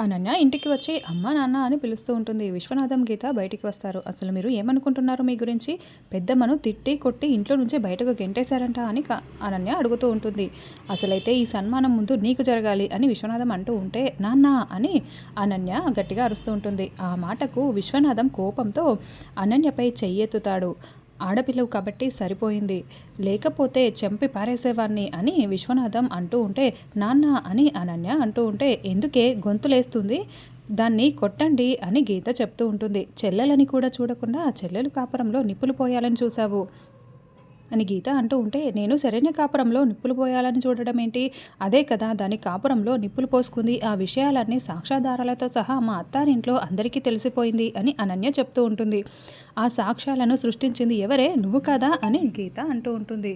అనన్య ఇంటికి వచ్చి అమ్మ నాన్న అని పిలుస్తూ ఉంటుంది. విశ్వనాథం గీత బయటికి వస్తారు. అసలు మీరు ఏమనుకుంటున్నారు మీ గురించి? పెద్దమ్మను తిట్టి కొట్టి ఇంట్లో నుంచి బయటకు గెంటేశారంట అని అనన్య అడుగుతూ ఉంటుంది. అసలైతే ఈ సన్మానం ముందు నీకు జరగాలి అని విశ్వనాథం అంటూ ఉంటే నాన్న అని అనన్య గట్టిగా అరుస్తూ ఉంటుంది. ఆ మాటకు విశ్వనాథం కోపంతో అనన్యపై చెయ్యెత్తుతాడు. ఆడపిల్లవు కాబట్టి సరిపోయింది. లేకపోతే చంపి పారేసేవాణ్ణి అని విశ్వనాథం అంటూ ఉంటే నాన్న అని అనన్య అంటూ ఉంటే ఎందుకే గొంతులేస్తుంది దాన్ని కొట్టండి అని గీత చెప్తూ ఉంటుంది. చెల్లెలని కూడా చూడకుండా చెల్లెలు కాపురంలో నిప్పులు పోయాలని చూసావు అని గీత అంటూ ఉంటే నేను శరణ్య కాపురంలో నిప్పులు పోయాలని చూడడం ఏంటి? అదే కదా దాని కాపురంలో నిప్పులు పోసుకుంది. ఆ విషయాలన్నీ సాక్ష్యాధారాలతో సహా మా అత్తారింట్లో అందరికీ తెలిసిపోయింది అని అనన్య చెప్తూ ఉంటుంది. ఆ సాక్ష్యాలను సృష్టించింది ఎవరే? నువ్వు కదా అని గీత అంటూ ఉంటుంది.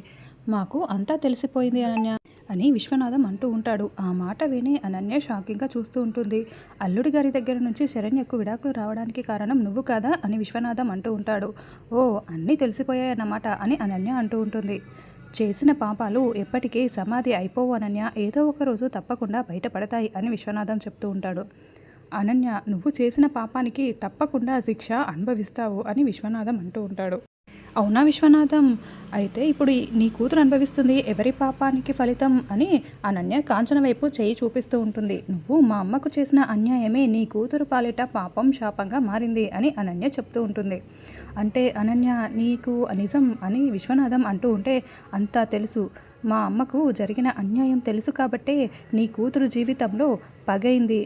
మాకు అంతా తెలిసిపోయింది అనన్య. అని విశ్వనాథం అంటూ ఉంటాడు. ఆ మాట విని అనన్య షాకింగ్గా చూస్తూ ఉంటుంది. అల్లుడి గారి దగ్గర నుంచి శరణ్యకు విడాకులు రావడానికి కారణం నువ్వు కాదా? అని విశ్వనాథం అంటూ ఉంటాడు. ఓ అన్నీ తెలిసిపోయాయన్నమాట అని అనన్య అంటూ ఉంటుంది. చేసిన పాపాలు ఎప్పటికీ సమాధి అయిపోవు అనన్య. ఏదో ఒక రోజు తప్పకుండా బయటపడతాయి అని విశ్వనాథం చెప్తూ ఉంటాడు. అనన్య నువ్వు చేసిన పాపానికి తప్పకుండా శిక్ష అనుభవిస్తావు అని విశ్వనాథం అంటూ ఉంటాడు. అవునా విశ్వనాథం? అయితే ఇప్పుడు నీ కూతురు అనుభవిస్తుంది ఎవరి పాపానికి ఫలితం అని అనన్య కాంచన వైపు చేయి చూపిస్తూ ఉంటుంది. నువ్వు మా అమ్మకు చేసిన అన్యాయమే నీ కూతురు పాలిట పాపం శాపంగా మారింది అని అనన్య చెప్తూ ఉంటుంది. అంటే అనన్య నీకు నిజం అని విశ్వనాథం అంటూ ఉంటే అంతా తెలుసు. మా అమ్మకు జరిగిన అన్యాయం తెలుసు కాబట్టే నీ కూతురు జీవితంలో పగైంది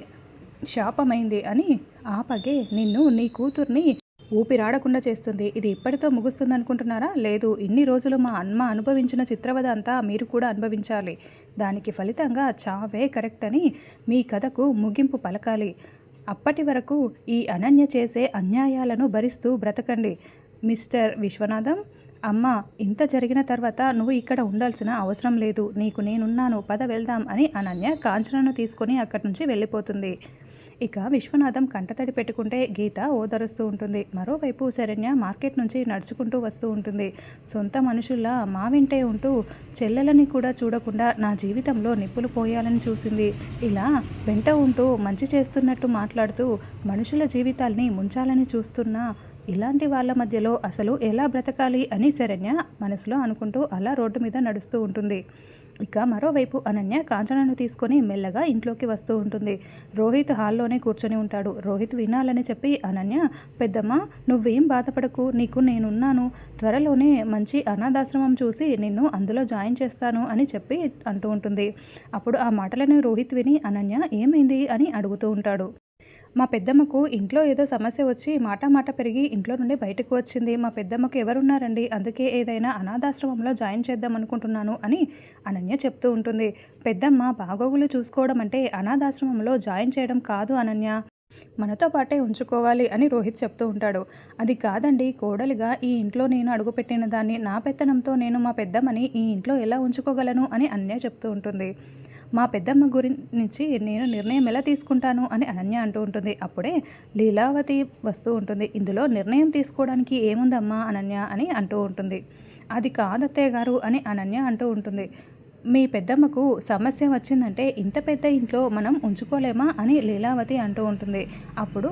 శాపమైంది అని ఆ పగే నిన్ను నీ కూతుర్ని ఊపిరాడకుండా చేస్తుంది. ఇది ఇప్పటితో ముగుస్తుంది అనుకుంటున్నారా లేదు ఇన్ని రోజులు మా అమ్మ అనుభవించిన చిత్రవద అంతా మీరు కూడా అనుభవించాలి. దానికి ఫలితంగా చావే కరెక్ట్ అని మీ కథకు ముగింపు పలకాలి. అప్పటి వరకు ఈ అనన్య చేసే అన్యాయాలను భరిస్తూ బ్రతకండి. మిస్టర్ విశ్వనాథం అమ్మ ఇంత జరిగిన తర్వాత నువ్వు ఇక్కడ ఉండాల్సిన అవసరం లేదు. నీకు నేనున్నాను పద వెళ్దాం అని అనన్య కాంచనను తీసుకొని అక్కడి నుంచి వెళ్ళిపోతుంది. ఇక విశ్వనాథం కంటతడి పెట్టుకుంటే గీత ఓదరుస్తూ ఉంటుంది. మరోవైపు శరణ్య మార్కెట్ నుంచి నడుచుకుంటూ వస్తూ ఉంటుంది. సొంత మనుషుల్లా మా వెంటే ఉంటూ చెల్లెలని కూడా చూడకుండా నా జీవితంలో నిప్పులు పోయాలని చూసింది. ఇలా వెంట ఉంటూ మంచి చేస్తున్నట్టు మాట్లాడుతూ మనుషుల జీవితాల్ని ముంచాలని చూస్తున్నా ఇలాంటి వాళ్ళ మధ్యలో అసలు ఎలా బ్రతకాలి అని శరణ్య మనసులో అనుకుంటూ అలా రోడ్డు మీద నడుస్తూ ఉంటుంది. ఇక మరోవైపు అనన్య కాంచనను తీసుకొని మెల్లగా ఇంట్లోకి వస్తూ ఉంటుంది. రోహిత్ హాల్లోనే కూర్చొని ఉంటాడు. రోహిత్ వినాలని చెప్పి అనన్య పెద్దమ్మ నువ్వేం బాధపడకు. నీకు నేనున్నాను. త్వరలోనే మంచి అనాథాశ్రమం చూసి నిన్ను అందులో జాయిన్ చేస్తాను అని చెప్పి అంటూ ఉంటుంది. అప్పుడు ఆ మాటలను రోహిత్ విని అనన్య ఏమైంది? అని అడుగుతూ ఉంటాడు. మా పెద్దమ్మకు ఇంట్లో ఏదో సమస్య వచ్చి మాట మాట పెరిగి ఇంట్లో నుండి బయటకు వచ్చింది. మా పెద్దమ్మకు ఎవరున్నారండి? అందుకే ఏదైనా అనాథాశ్రమంలో జాయిన్ చేద్దాం అనుకుంటున్నాను అని అనన్య చెప్తూ ఉంటుంది. పెద్దమ్మ బాగోగులు చూసుకోవడం అంటే అనాథాశ్రమంలో జాయిన్ చేయడం కాదు అనన్య. మనతో పాటే ఉంచుకోవాలి అని రోహిత్ చెప్తూ ఉంటాడు. అది కాదండి కోడలిగా ఈ ఇంట్లో నేను అడుగుపెట్టిన దాన్ని నా పెత్తనంతో నేను మా పెద్దమ్మని ఈ ఇంట్లో ఎలా ఉంచుకోగలను అని అన్య చెప్తూ ఉంటుంది. మా పెద్దమ్మ గురించి నేను నిర్ణయం ఎలా తీసుకుంటాను అని అనన్య అంటూ ఉంటుంది. అప్పుడే లీలావతి వస్తూ ఉంటుంది. ఇందులో నిర్ణయం తీసుకోవడానికి ఏముందమ్మా అనన్య అని అంటూ ఉంటుంది. అది కాదత్తయ్య గారు అని అనన్య అంటూ ఉంటుంది. మీ పెద్దమ్మకు సమస్య వచ్చిందంటే ఇంత పెద్ద ఇంట్లో మనం ఉంచుకోలేమా అని లీలావతి అంటూ ఉంటుంది. అప్పుడు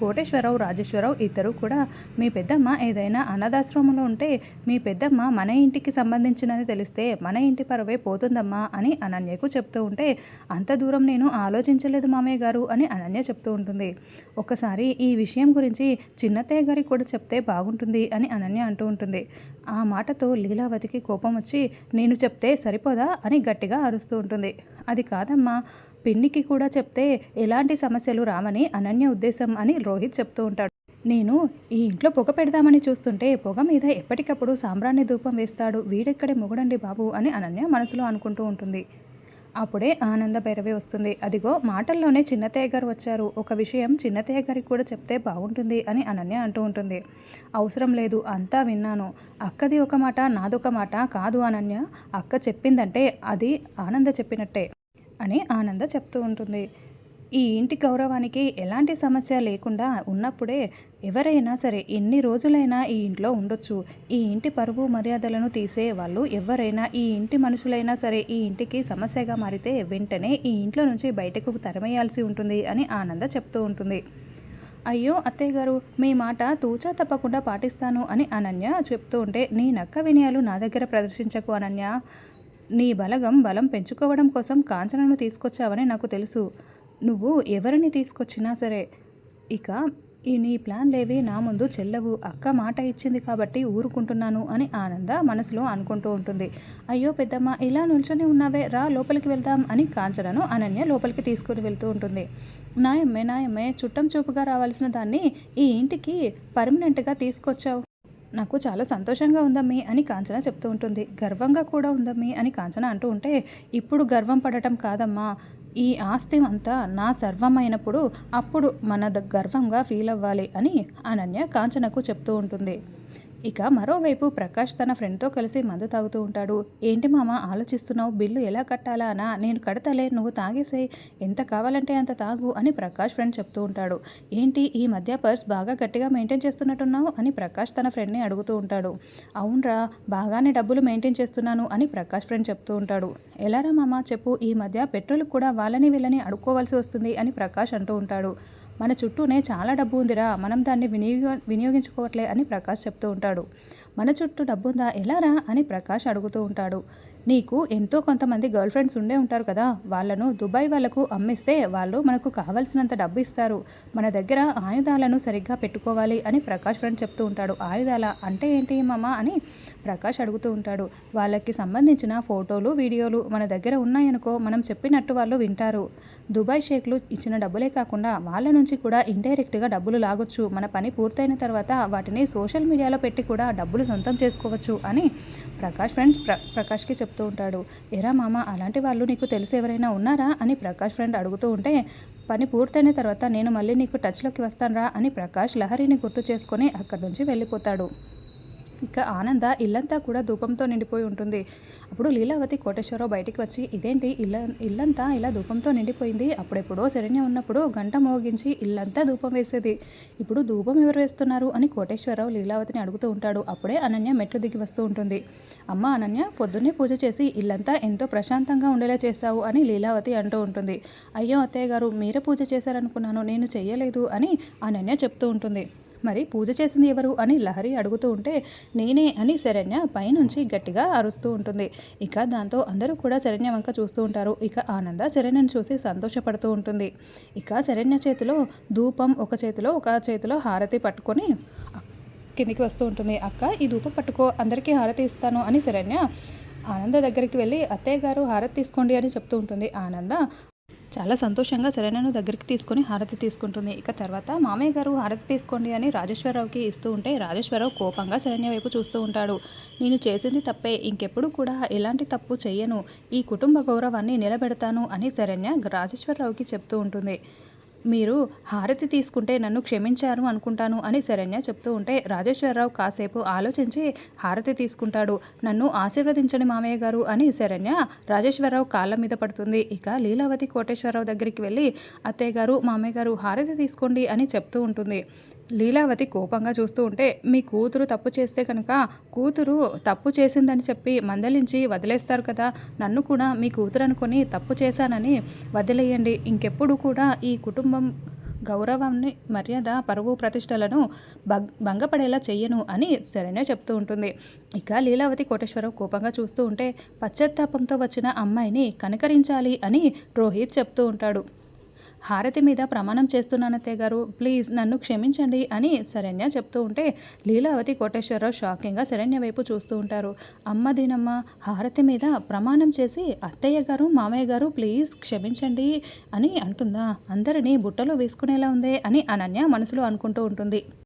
కోటేశ్వరరావు రాజేశ్వరరావు ఇద్దరు కూడా మీ పెద్దమ్మ ఏదైనా అనాథాశ్రమంలో ఉంటే మీ పెద్దమ్మ మన ఇంటికి సంబంధించినది తెలిస్తే మన ఇంటి పరవే పోతుందమ్మా అని అనన్యకు చెప్తూ ఉంటే అంత దూరం నేను ఆలోచించలేదు మామయ్య గారు అని అనన్య చెప్తూ ఉంటుంది. ఒకసారి ఈ విషయం గురించి చిన్నత్తయ్య గారికి కూడా చెప్తే బాగుంటుంది అని అనన్య అంటూ ఉంటుంది. ఆ మాటతో లీలావతికి కోపం వచ్చి నేను చెప్తే సరిపోదా? అని గట్టిగా అరుస్తూ ఉంటుంది. అది కాదమ్మా పిన్నికి కూడా చెప్తే ఎలాంటి సమస్యలు రావని అనన్య ఉద్దేశం అని రోహిత్ చెప్తూ ఉంటాడు. నేను ఈ ఇంట్లో పొగ పెడదామని చూస్తుంటే పొగ మీద ఎప్పటికప్పుడు సాంబ్రాణి ధూపం వేస్తాడు. వీడెక్కడే మొగడండి బాబు అని అనన్య మనసులో అనుకుంటూ ఉంటుంది. అప్పుడే ఆనంద భైరవి వస్తుంది. అదిగో మాటల్లోనే చిన్నతయ్య గారు వచ్చారు. ఒక విషయం చిన్నతయ్య గారికి కూడా చెప్తే బాగుంటుంది అని అనన్య అంటూ ఉంటుంది. అవసరం లేదు అంతా విన్నాను. అక్కది ఒక మాట నాదొక మాట కాదు అనన్య. అక్క చెప్పిందంటే అది ఆనంద చెప్పినట్టే. అని ఆనంద చెప్తూ ఉంటుంది. ఈ ఇంటి గౌరవానికి ఎలాంటి సమస్య లేకుండా ఉన్నప్పుడే ఎవరైనా సరే ఎన్ని రోజులైనా ఈ ఇంట్లో ఉండొచ్చు. ఈ ఇంటి పరువు మర్యాదలను తీసే వాళ్ళు ఎవరైనా ఈ ఇంటి మనుషులైనా సరే ఈ ఇంటికి సమస్యగా మారితే వెంటనే ఈ ఇంట్లో నుంచి బయటకు తరమేయాల్సి ఉంటుంది అని ఆనంద చెప్తూ ఉంటుంది. అయ్యో అత్తయ్య గారు మీ మాట తూచా తప్పకుండా పాటిస్తాను అని అనన్య చెప్తూ ఉంటే నీ నక్క వినయాలు నా దగ్గర ప్రదర్శించకు అనన్య. నీ బలగం బలం పెంచుకోవడం కోసం కాంచనను తీసుకొచ్చావని నాకు తెలుసు. నువ్వు ఎవరిని తీసుకొచ్చినా సరే ఇక ఈ నీ ప్లాన్లేవి నా ముందు చెల్లవు. అక్క మాట ఇచ్చింది కాబట్టి ఊరుకుంటున్నాను అని ఆనంద మనసులో అనుకుంటూ ఉంటుంది. అయ్యో పెద్దమ్మ ఇలా నిల్చొని ఉన్నావే రా లోపలికి వెళ్దాం అని కాంచనను అనన్య లోపలికి తీసుకుని వెళ్తూ ఉంటుంది. నాయమ్మే నాయమ్మే చుట్టం చూపుగా రావాల్సిన దాన్ని ఈ ఇంటికి పర్మనెంట్గా తీసుకొచ్చావు. నాకు చాలా సంతోషంగా ఉందమ్మీ అని కాంచన చెప్తూ ఉంటుంది. గర్వంగా కూడా ఉందమ్మీ అని కాంచన అంటూ ఉంటే ఇప్పుడు గర్వం పడటం కాదమ్మా. ఈ ఆస్తి అంతా నా సర్వమైనప్పుడు అప్పుడు మన గర్వంగా ఫీల్ అవ్వాలి అని అనన్య కాంచనకు చెప్తూ ఉంటుంది. ఇక మరోవైపు ప్రకాష్ తన ఫ్రెండ్తో కలిసి మందు తాగుతూ ఉంటాడు. ఏంటి మామ ఆలోచిస్తున్నావు? బిల్లు ఎలా కట్టాలా అనా నేను కడతలే నువ్వు తాగేసే ఎంత కావాలంటే అంత తాగు అని ప్రకాష్ ఫ్రెండ్ చెప్తూ ఉంటాడు. ఏంటి ఈ మధ్య పర్స్ బాగా గట్టిగా మెయింటైన్ చేస్తున్నట్టున్నావు? అని ప్రకాష్ తన ఫ్రెండ్ని అడుగుతూ ఉంటాడు. అవునరా బాగానే డబ్బులు మెయింటైన్ చేస్తున్నాను అని ప్రకాష్ ఫ్రెండ్ చెప్తూ ఉంటాడు. ఎలారా మామ చెప్పు ఈ మధ్య పెట్రోల్ కూడా వాళ్ళని వీళ్ళని అడుక్కోవాల్సి వస్తుంది అని ప్రకాష్ అంటూ ఉంటాడు. మన చుట్టూనే చాలా డబ్బు ఉందిరా మనం దాన్ని వినియోగ వినియోగించుకోవట్లే అని ప్రకాష్ చెప్తూ ఉంటాడు. మన చుట్టూ డబ్బుందా ఎలారా అని ప్రకాష్ అడుగుతూ ఉంటాడు. నీకు ఎంతో కొంతమంది గర్ల్ ఫ్రెండ్స్ ఉండే ఉంటారు కదా వాళ్ళను దుబాయ్ వాళ్ళకు అమ్మిస్తే వాళ్ళు మనకు కావలసినంత డబ్బు ఇస్తారు. మన దగ్గర ఆయుధాలను సరిగ్గా పెట్టుకోవాలి అని ప్రకాష్ ఫ్రెండ్ చెప్తూ ఉంటాడు. ఆయుధాల? అంటే ఏంటి మామ అని ప్రకాష్ అడుగుతూ ఉంటాడు. వాళ్ళకి సంబంధించిన ఫోటోలు వీడియోలు మన దగ్గర ఉన్నాయనుకో మనం చెప్పినట్టు వాళ్ళు వింటారు. దుబాయ్ షేక్లు ఇచ్చిన డబ్బులే కాకుండా వాళ్ళ నుంచి కూడా ఇండైరెక్ట్గా డబ్బులు లాగొచ్చు. మన పని పూర్తయిన తర్వాత వాటిని సోషల్ మీడియాలో పెట్టి కూడా డబ్బులు సొంతం చేసుకోవచ్చు అని ప్రకాష్ ఫ్రెండ్స్ ప్ర ప్రకాష్కి చెప్తూ ఉంటాడు. ఎరా మామ అలాంటి వాళ్ళు నీకు తెలిసి ఎవరైనా ఉన్నారా? అని ప్రకాష్ ఫ్రెండ్ అడుగుతూ ఉంటే పని పూర్తయిన తర్వాత నేను మళ్ళీ నీకు టచ్లోకి వస్తానరా అని ప్రకాష్ లహరిని గుర్తు చేసుకొని అక్కడి నుంచి వెళ్ళిపోతాడు. ఇక ఆనంద ఇల్లంతా కూడా ధూపంతో నిండిపోయి ఉంటుంది. అప్పుడు లీలావతి కోటేశ్వరరావు బయటికి వచ్చి ఇదేంటి? ఇల్ల ఇల్లంతా ఇలా ధూపంతో నిండిపోయింది. అప్పుడెప్పుడో శరణ్య ఉన్నప్పుడు గంట మోగించి ఇల్లంతా ధూపం వేసేది. ఇప్పుడు ధూపం ఎవరు వేస్తున్నారు? అని కోటేశ్వరరావు లీలావతిని అడుగుతూ ఉంటాడు. అప్పుడే అనన్య మెట్లు దిగి వస్తూ ఉంటుంది. అమ్మ అనన్య పొద్దున్నే పూజ చేసి ఇల్లంతా ఎంతో ప్రశాంతంగా ఉండేలా చేశావు అని లీలావతి అంటూ ఉంటుంది. అయ్యో అత్తయ్య గారు మీరే పూజ చేశారనుకున్నాను. నేను చెయ్యలేదు అని అనన్య చెప్తూ ఉంటుంది. మరి పూజ చేసింది ఎవరు అని లహరి అడుగుతూ ఉంటే నేనే అని శరణ్య పైనుంచి గట్టిగా అరుస్తూ ఉంటుంది. ఇక దాంతో అందరూ కూడా శరణ్య వంక చూస్తూ ఉంటారు. ఇక ఆనంద శరణ్యను చూసి సంతోషపడుతూ ఉంటుంది. ఇక శరణ్య చేతిలో ధూపం ఒక చేతిలో ఒక చేతిలో హారతి పట్టుకొని కిందికి వస్తూ ఉంటుంది. అక్క ఈ ధూపం పట్టుకో అందరికీ హారతి ఇస్తాను అని శరణ్య ఆనంద దగ్గరికి వెళ్ళి అత్తయ్య గారు హారతి తీసుకోండి అని చెప్తూ ఉంటుంది. ఆనంద చాలా సంతోషంగా సరైనను దగ్గరికి తీసుకుని హారతి తీసుకుంటుంది. ఇక తర్వాత మామయ్య గారు హారతి తీసుకోండి అని రాజేశ్వరరావుకి ఇస్తూ ఉంటే రాజేశ్వరరావు కోపంగా శరణ్య వైపు చూస్తూ ఉంటాడు. నేను చేసింది తప్పే ఇంకెప్పుడు కూడా ఎలాంటి తప్పు చెయ్యను. ఈ కుటుంబ గౌరవాన్ని నిలబెడతాను అని శరణ్య రాజేశ్వరరావుకి చెప్తూ ఉంటుంది. మీరు హారతి తీసుకుంటే నన్ను క్షమించారు అనుకుంటాను అని శరణ్య చెప్తూ ఉంటే రాజేశ్వరరావు కాసేపు ఆలోచించి హారతి తీసుకుంటాడు. నన్ను ఆశీర్వదించండి మామయ్య గారు అని శరణ్య రాజేశ్వరరావు కాళ్ళ మీద పడుతుంది. ఇక లీలావతి కోటేశ్వరరావు దగ్గరికి వెళ్ళి అత్తయ్య గారు మామయ్య గారు హారతి తీసుకోండి అని చెప్తూ ఉంటుంది. లీలావతి కోపంగా చూస్తూ ఉంటే మీ కూతురు తప్పు చేస్తే కనుక కూతురు తప్పు చేసిందని చెప్పి మందలించి వదిలేస్తారు కదా. నన్ను కూడా మీ కూతురు అనుకొని తప్పు చేశానని వదిలేయండి. ఇంకెప్పుడు కూడా ఈ కుటుంబం గౌరవాన్ని మర్యాద పరువు ప్రతిష్టలను భంగపడేలా చెయ్యను అని సరైన చెప్తూ ఉంటుంది. ఇక లీలావతి కోటేశ్వరరావు కోపంగా చూస్తూ ఉంటే పశ్చాత్తాపంతో వచ్చిన అమ్మాయిని కనకరించాలి అని రోహిత్ చెప్తూ ఉంటాడు. హారతి మీద ప్రమాణం చేస్తున్నానతే గారు. ప్లీజ్ నన్ను క్షమించండి అని శరణ్య చెప్తూ ఉంటే లీలావతి కోటేశ్వరరావు షాకింగ్గా శరణ్య వైపు చూస్తూ ఉంటారు. అమ్మ దీనమ్మ హారతి మీద ప్రమాణం చేసి అత్తయ్య గారు మామయ్య గారు ప్లీజ్ క్షమించండి అని అంటుందా? అందరినీ బుట్టలో వేసుకునేలా ఉందే అని అనన్య మనసులో అనుకుంటూ ఉంటుంది.